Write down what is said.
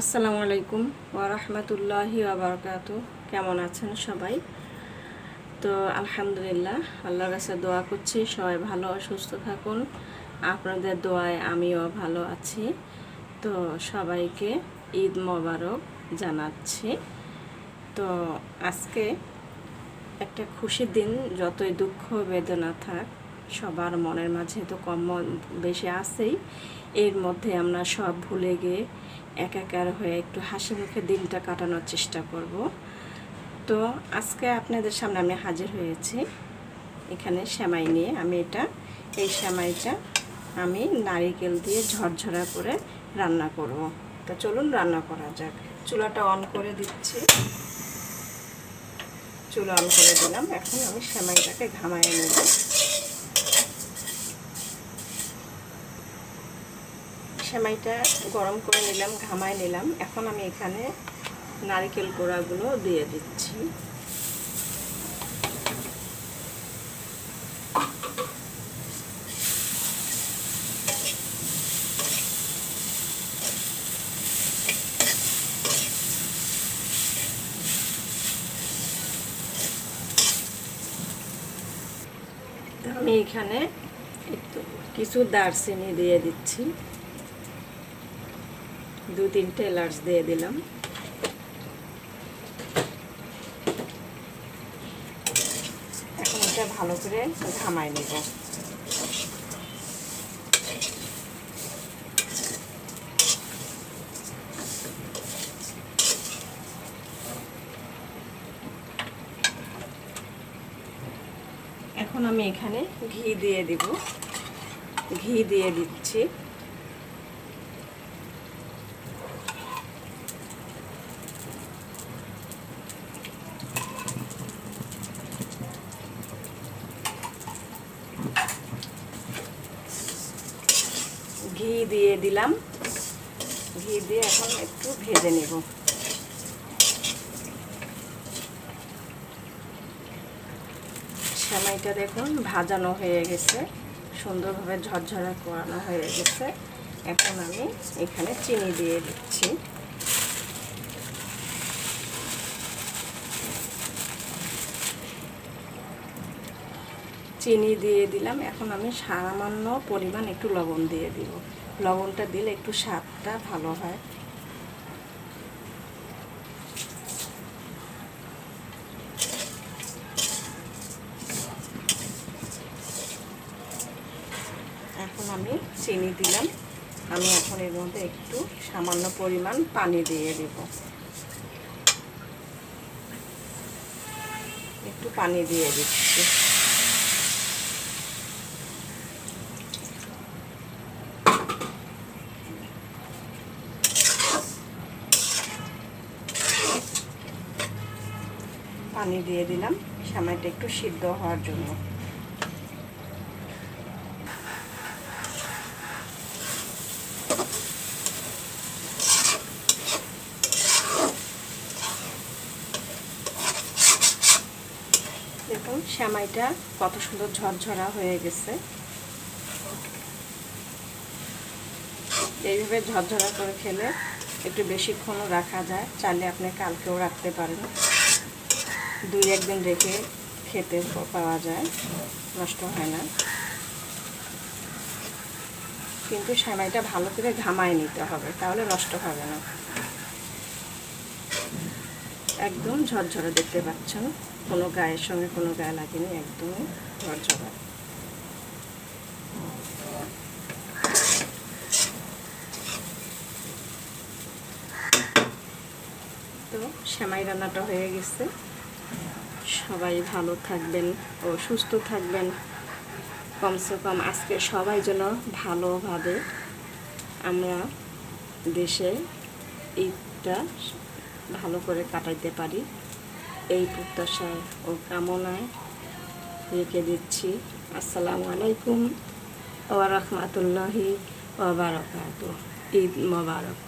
আসসালামু আলাইকুম ওরহমতুল্লাহি আবরকাত কেমন আছেন সবাই? তো আলহামদুলিল্লাহ, আল্লাহর কাছে দোয়া করছি, সবাই ভালো সুস্থ থাকুন। আপনাদের দোয়ায় আমিও ভালো আছি। তো সবাইকে ঈদ মোবারক জানাচ্ছি। তো আজকে একটা খুশির দিন, যতই দুঃখ বেদনা থাক সবার মনের মাঝে তো কম বেশি আছেই। এর মধ্যে আমরা সব ভুলে গিয়ে একাকার হয়ে একটু হাসি মুখে দিনটা কাটানোর চেষ্টা করব। তো আজকে আপনাদের সামনে আমি হাজির হয়েছি। এখানে সেমাই নিয়ে আমি এটা, এই সেমাইটা আমি নারিকেল দিয়ে ঝরঝরা করে রান্না করব। তো চলুন রান্না করা যাক। চুলাটা অন করে দিচ্ছি। চুলা অন করে দিলাম। এখন আমি সেমাইটাকে ঘামায় নেব। সেমাইটা গরম করে নিলাম, ঘামায় নিলাম। এখন আমি এখানে নারিকেল গোড়াগুলো দিয়ে দিচ্ছি। আমি এখানে একটু কিছু দারচিনি দিয়ে দিচ্ছি। দু তিনটে এলাচ দিয়ে দিলাম। এখন এটা ভালো করে ঘামাই নেব। এখন আমি এখানে ঘি দিয়ে দিব। ঘি দিয়ে দিচ্ছি ঘি দিয়ে দিলাম। ঘি দিয়ে এখন একটু ভেজে নেব। সেমাইটা দেখুন, ভাজানো হয়ে গেছে। সুন্দরভাবে ঝরঝরা করানো হয়ে গেছে। এখন আমি এখানে চিনি দিয়ে দিচ্ছি। চিনি দিয়ে দিলাম। এখন আমি সামান্য পরিমাণ একটু লবণ দিয়ে দিব। লবণটা দিলে একটু স্বাদটা ভালো হয়। এখন আমি চিনি দিলাম। আমি এখন এর মধ্যে একটু সামান্য পরিমাণ পানি দিয়ে দেব। একটু পানি দিয়ে দিচ্ছি। পানি দিয়ে দিলাম। সামাইটা একটু সিদ্ধ হওয়ার জন্য। দেখুন শ্যামাইটা কত সুন্দর ঝরঝরা হয়ে গেছে। এইভাবে ঝরঝরা করে খেলে একটু বেশিক্ষণও রাখা যায়। চাইলে আপনি কালকেও রাখতে পারেন। দুই, একদিন রেখে খেতে পাওয়া যায়। নষ্ট হয় না। কিন্তু সেমাইটা ভালো করে ঘামায় নিতে হবে, তাহলে নষ্ট হবে না। একদম ঝরঝরে দেখতে পাচ্ছেন, কোনো গায়ের সঙ্গে কোনো গায়ে লাগেনি একদমই ঝরঝরা। তো, সেমাই রান্নাটা হয়ে গেছে। সবাই ভালো থাকবেন ও সুস্থ থাকবেন। কমসে কম আজকে সবাই যেন ভালোভাবে আমরা দেশে ঈদটা ভালো করে কাটাইতে পারি। এই প্রত্যাশায় ও কামনায় রেখে দিচ্ছি। আসসালামু আলাইকুম ওয়া রাহমাতুল্লাহি ওয়া বারাকাতুহু। ঈদ মোবারক।